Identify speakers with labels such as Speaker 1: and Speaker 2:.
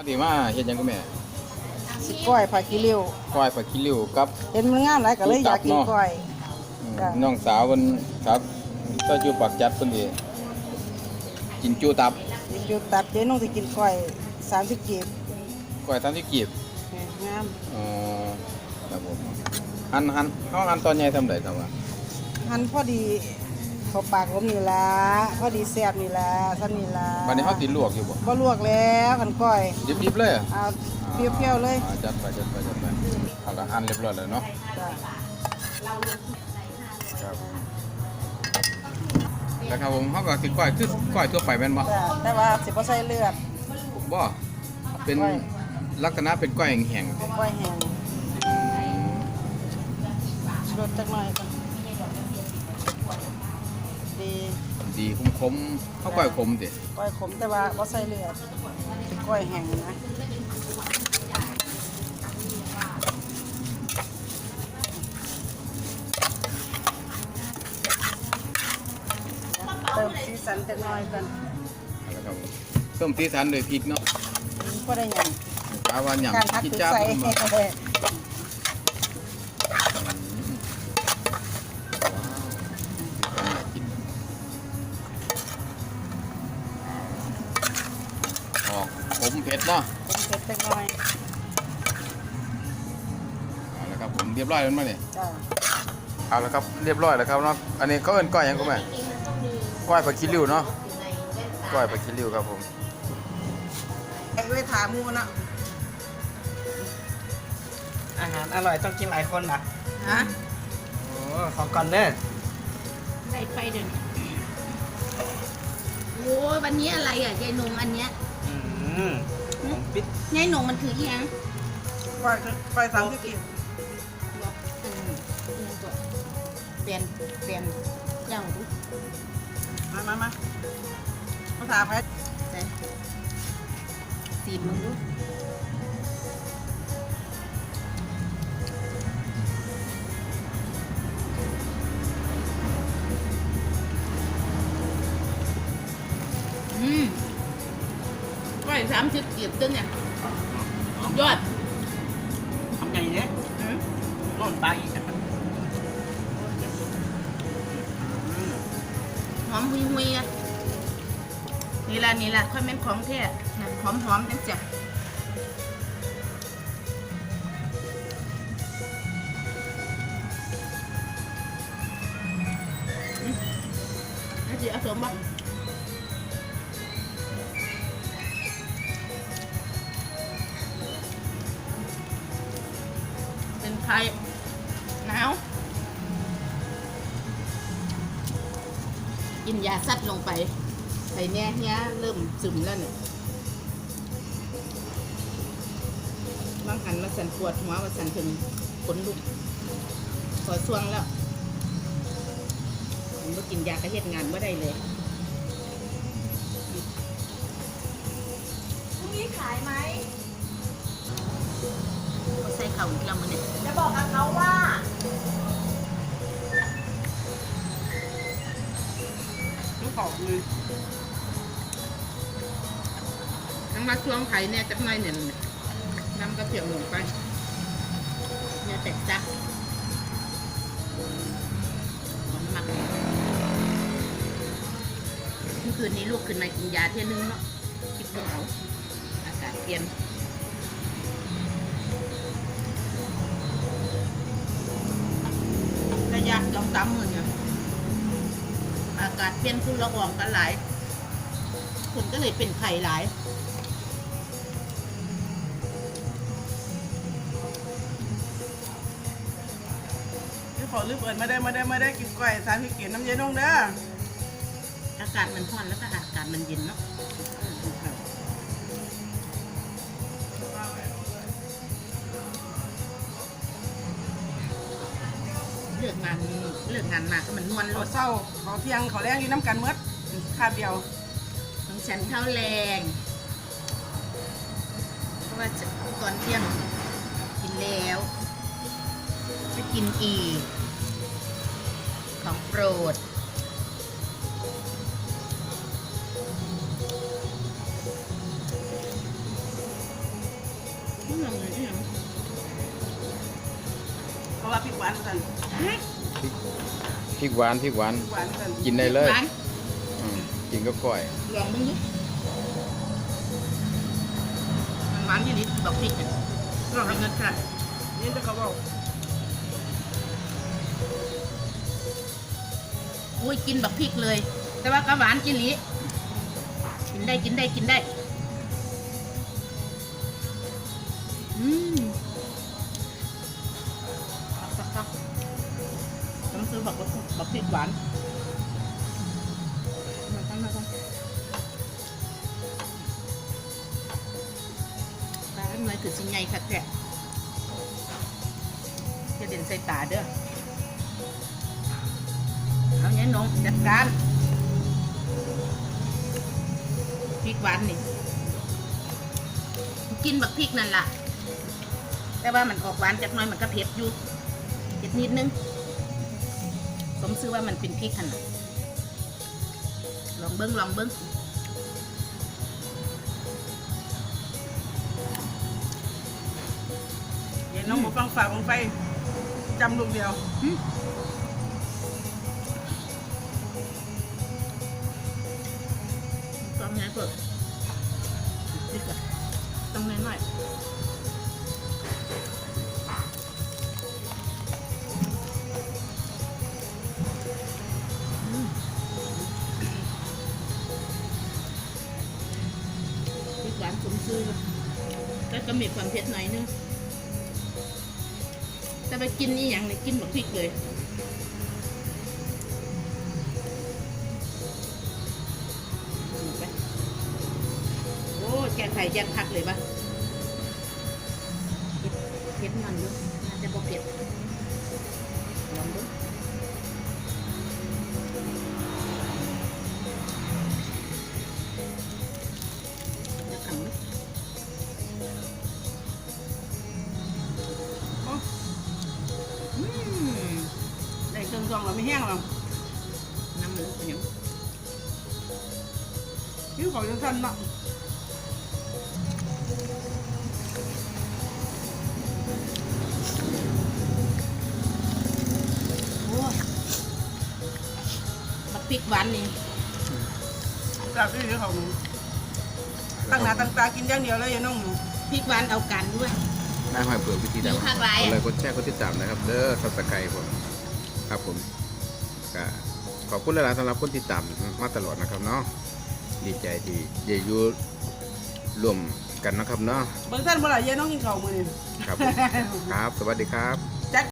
Speaker 1: มาดีมาเฮ็ดหยังก็แม่
Speaker 2: สิก้อยผักขี้ริ้ว
Speaker 1: ก้อยผักขี้ริ้วกับ
Speaker 2: เห็นมันงามหลายก็เลยอยากกินก้อย
Speaker 1: อืม
Speaker 2: จ้ะ
Speaker 1: น้องสาวเพิ่นครับก็อยู่ปากจัดเพิ่นสิกินจูตับ
Speaker 2: อยู่ตัดเดี๋ยวน้องสิกินก้อย30กีบ
Speaker 1: ก้อยทำที่กีบ
Speaker 2: แหม่งาม
Speaker 1: เอ่อครับผมหั่นหั่นเฮาหั่นตอนใหญ่ทำได้ครับว่า
Speaker 2: หั่นพอดี เข้าปากผมนี่ล่ะพอดีแซ่บนี่ล่ะซั่นนี่ล่ะ
Speaker 1: บัดนี้เฮาสิลวกอยู่บ่
Speaker 2: บ่ลวกแล้วกันก้อย
Speaker 1: ดิบๆเลยอะ
Speaker 2: เอาเปรี้ยวๆเลย
Speaker 1: อ่าจัดไปจัดไปจัดไปเอาละหั่นเรียบร้อยแล้วเนาะ
Speaker 2: จ้ะ
Speaker 1: ครับแล้วครับผมเขาก็สิก้อยคือก้อยทั่วไปแม่นบ่
Speaker 2: จ้ะแต่ว่าสิบ่ใส่เลือด
Speaker 1: บ่เป็น
Speaker 2: ก้อย
Speaker 1: ลักษณะเป็นก้อยแห้งๆติ
Speaker 2: ก้อยแห้งรสจักหน่อยก่อน ดี
Speaker 1: ดีคมๆเขาก้อยขมติ
Speaker 2: ก้อยขมแต่ว่าบ่ใส่เลือดเป็นก้อยแห้งนะเติมสีสันจักหน่อยกัน
Speaker 1: เอาละครับผมต้มสีสันด้วยพริกเนาะ
Speaker 2: ก็ได้หยัง
Speaker 1: ปลาว่าหยัง
Speaker 2: การพัก
Speaker 1: กิน
Speaker 2: ติด
Speaker 1: จ้า
Speaker 2: ใส่
Speaker 1: บ่ มเผ็ดเนาะ
Speaker 2: ผมเผ็ดจักหน่อย
Speaker 1: เอาละครับผมเรียบร้อยแล้วมั้ยเนี่ย
Speaker 2: จ้า
Speaker 1: เอาละครับเรียบร้อยแล้วครับเนาะอันนี้เขาเอิ้นก้อยหยังก็แม่ก้อยปลาคิริ้วเนาะก้อยปลาคิริ้วครับผม
Speaker 2: ไอ้ไว้ถามหมูนะ
Speaker 3: อาหารอร่อยต้องกินหลายคนนะ
Speaker 2: ฮะ
Speaker 3: โอ้ขอก่อนเด้อ
Speaker 4: ใส่ไฟเดินโอ้ยวันนี้อะไรอะยายนงอันเนี้ย
Speaker 3: อืมผมปิด
Speaker 4: ยายนงมันคืออีหยัง
Speaker 2: ปล่อยปล่อยสามสิบกิโล
Speaker 4: อืมอีหยังก่อนเปลี่ยนเปลี่ยนเจ้าดู
Speaker 2: มามามาภาษาไทย
Speaker 4: ใส่สีมึงดู สามสิบเกียบตึ้งเนี่ยยอด
Speaker 3: ทำไงเนี่ย
Speaker 4: อืม
Speaker 3: ร่นปลาอีกอะอืม
Speaker 4: หอมหุยหุยๆอะนี่ละนี่ละค่อยเป็นของแท้นะหอมหอมจังจ้ะอืมเอาสิเอาสมบัติ ไข่หนาวกินยาซัดลงไปไข่เนี่ยเนี้ยเริ่มซึมแล้วเนี่ยบางหันมาสั่นปวดหัวมาสั่นถึงขนลุกขอช่วงแล้วผมก็กินยากระเฮ็ดงานไม่ได้เลย
Speaker 5: พรุ่งนี้ขายไหม
Speaker 4: ส่เข่าอีกแล้วมันเนี่ย
Speaker 5: จะบอกกับเขาว่า
Speaker 3: ลูกขอบมือ
Speaker 4: ทั้งมาช่วงไข่เนี่ยจักหน่อยเนี่ยน้ำกระเทียมลงไปเนี่ยแตกจักหอมมากเมื่อคืนนี้ลูกขึ้นมากินยาเที่ยนึงเนาะคิดดูเอาอากาศเปลี่ยนามหมื่นเนี่ยอากาศเปลี่ยนคุณละอองกันหลายคนก็เลยเป็นไข่หลาย
Speaker 2: ที่ขอรีบเอิญมาได้มาได้มาได้กินก้อยสามสิบกิโลน้ำเย็นลงเด้อ
Speaker 4: อากาศมันร้อนแล้วก็อากาศมันเย็นเนาะ ลือกงานเลือกงานมาก็มันนวลร
Speaker 2: เขา
Speaker 4: ถ
Speaker 2: เศร้าเขาเที่ยงเขาแรงอยู่น้ำกันเมื่อคาบเดียว
Speaker 4: ของฉันเข้าแรงเพราะว่าจะตอนเที่ยงกินแล้ว จะกินอีก ของโปรดาะ
Speaker 3: ว่าพริกหวานสั่น
Speaker 1: พริกหวานพริกหวาน
Speaker 3: พริกหวานสั่น
Speaker 1: กินได้เลย
Speaker 4: หวาน
Speaker 1: อืมกินก็ก้อย
Speaker 4: ลองมึงดูมันหวานที่ลิ้นบอกพริกเนี่ยลองเงินค่ะ
Speaker 3: นี่จะเขาบอก
Speaker 4: อุ้ยกินบักพริกเลย แต่ว่าก็หวานจิลิกินได้กินได้กินได้ อืม ตักตักต้องซื้อบักบักพริกหวานมาตั้งมาตั้งตาหน่อยคือสิไงคักแกะจะเด่นใส่ตาเด้อเอาเนี้ยน้องจัดการพริกหวานนี่กินบักพริกนั่นล่ะ แต่ว่ามันออกหวานจากหน้อยมันก็เผ็ดอยู่ เผ็ดนิดนึง สมซื้อว่ามันเป็นพริกขนาดลองเบิ้งลองเบิ้ง
Speaker 3: เดี๋ยวน้องหมูฟังฝากของไฟจำลูกเดียว
Speaker 4: ต้องไงเปิดพริกอะต้องน้อยหน่อย ก็มีความเผ็ดหน่อยนึงแต่ไปกินนี่อย่างนี้กินแบบพริกเลยโอ้แกงไข่แกงพักเลยปะเผ็ดมันด้
Speaker 3: วย ซองเราไม่แห้งหรอก
Speaker 4: น้ำมันเป็นหยัง
Speaker 3: ผิวเขาจะสั้นเนาะ
Speaker 4: โอ้ยบักพริกหวานนี่
Speaker 3: จากที่เหลือเขาหนูตั้งหน้าตั้งตากินอย่างเดียวเลยอย่าน้องหนู
Speaker 4: พริกหวานเอากันด้วย
Speaker 1: นายหอยเผือกวิธีใด
Speaker 4: มีภาคหลาย
Speaker 1: ก
Speaker 4: อะ
Speaker 1: ดไลค์กดแชร์กดติดตามนะครับ เด้อสับสไครผม ครับผมก็ขอบคุณหลายๆสำหรับคนติดตามมาตลอดนะครับเนาะดีใจที่ได้อยู่ร่วมกันนะครับเนาะ
Speaker 3: เบิ่งท่านเมื่อไหร่อย่าน้องกินข้าวมือนี่
Speaker 1: ครับผมครับ สวัสดีครับ